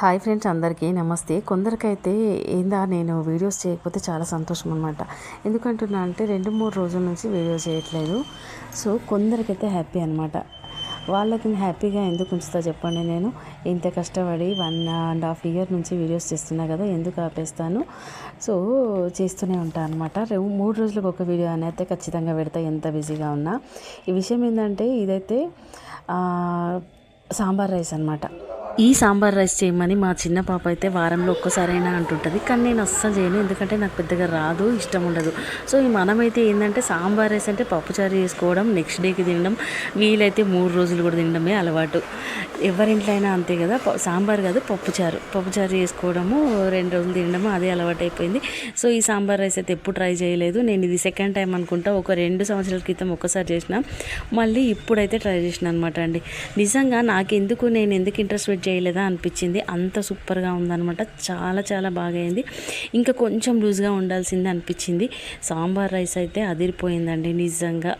Hi friends అందరికీ నమస్తే. కొందరికైతే ఏందా నేను వీడియోస్ చేయకపోతే చాలా సంతోషం అనమాట ఎందుకంటున్నా అంటే రెండు మూడు రోజుల నుంచి వీడియోస్ చేయట్లేదు. సో కొందరికైతే హ్యాపీ అనమాట వాళ్ళకి హ్యాపీగా ఎందుకు ఉంచుతా చెప్పండి నేను. ఇంత కష్టపడి వన్ అండ్ హాఫ్ ఇయర్ నుంచి వీడియోస్ చేస్తున్నా కదా ఎందుకు ఆపేస్తాను? సో చేస్తూనే ఉంటాను అనమాట మూడు రోజులకు ఒక వీడియో అని అయితే ఖచ్చితంగా పెడతా ఎంత బిజీగా ఉన్నా. ఈ విషయం ఏంటంటే ఇదైతే సాంబార్ రైస్ అనమాట ఈ సాంబార్ రైస్ చేయమని మా చిన్న పాప అయితే వారంలో ఒక్కసారైనా అంటుంటుంది. కానీ నేను అస్సలు చేయను. ఎందుకంటే నాకు పెద్దగా రాదు ఇష్టం ఉండదు. సో ఈ మనమైతే ఏంటంటే సాంబార్ రైస్ అంటే పప్పుచారు చేసుకోవడం నెక్స్ట్ డేకి తినడం వీలైతే మూడు రోజులు కూడా తినడమే అలవాటు. ఎవరింట్లో అయినా అంతే కదా సాంబార్ కాదు పప్పుచారు పప్పుచారు చేసుకోవడము రెండు రోజులు తినడము అదే అలవాటు అయిపోయింది సో ఈ సాంబార్ రైస్ అయితే ఎప్పుడు ట్రై చేయలేదు. నేను ఇది సెకండ్ టైం అనుకుంటా. ఒక రెండు సంవత్సరాల క్రితం ఒక్కసారి చేసిన మళ్ళీ ఇప్పుడైతే ట్రై చేసిన అనమాట అండి. నిజంగా నాకు ఎందుకు నేను ఎందుకు ఇంట్రెస్ట్ ఎక్స్పెక్ట్ చేయలేదా అనిపించింది. అంత సూపర్గా ఉందనమాట చాలా చాలా బాగా అయింది ఇంకా కొంచెం లూజ్గా ఉండాల్సింది అనిపించింది. సాంబార్ రైస్ అయితే అదిరిపోయిందండి. నిజంగా